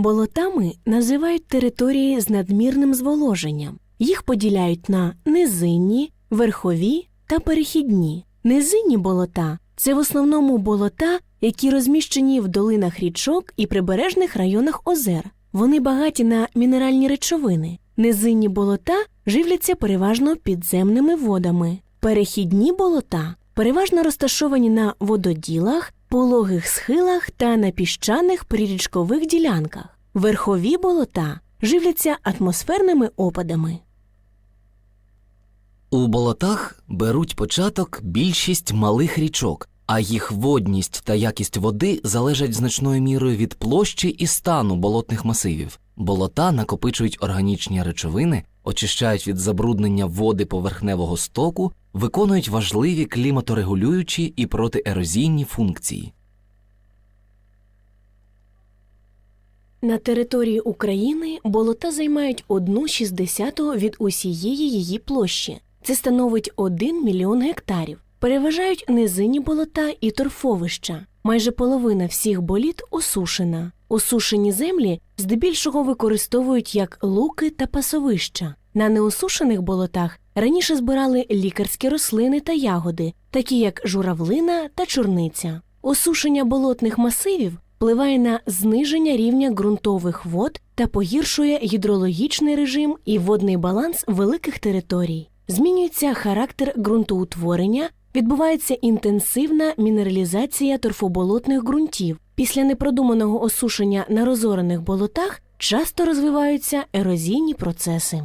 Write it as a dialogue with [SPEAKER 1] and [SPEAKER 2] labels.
[SPEAKER 1] Болотами називають території з надмірним зволоженням. Їх поділяють на низинні, верхові та перехідні. Низинні болота це в основному болота, які розміщені в долинах річок і прибережних районах озер. Вони багаті на мінеральні речовини. Низинні болота живляться переважно підземними водами. Перехідні болота переважно розташовані на вододілах, пологих схилах та на піщаних прирічкових ділянках. Верхові болота живляться атмосферними опадами.
[SPEAKER 2] У болотах беруть початок більшість малих річок, а їх водність та якість води залежать значною мірою від площі і стану болотних масивів. Болота накопичують органічні речовини, очищають від забруднення води поверхневого стоку, виконують важливі кліматорегулюючі і протиерозійні функції.
[SPEAKER 1] На території України болота займають одну шістдесяту від усієї її площі. Це становить 1 мільйон гектарів. Переважають низинні болота і торфовища. Майже половина всіх боліт осушена. Осушені землі здебільшого використовують як луки та пасовища. На неосушених болотах раніше збирали лікарські рослини та ягоди, такі як журавлина та чорниця. Осушення болотних масивів впливає на зниження рівня ґрунтових вод та погіршує гідрологічний режим і водний баланс великих територій. Змінюється характер ґрунтоутворення, відбувається інтенсивна мінералізація торфоболотних ґрунтів. Після непродуманого осушення на розорених болотах часто розвиваються ерозійні процеси.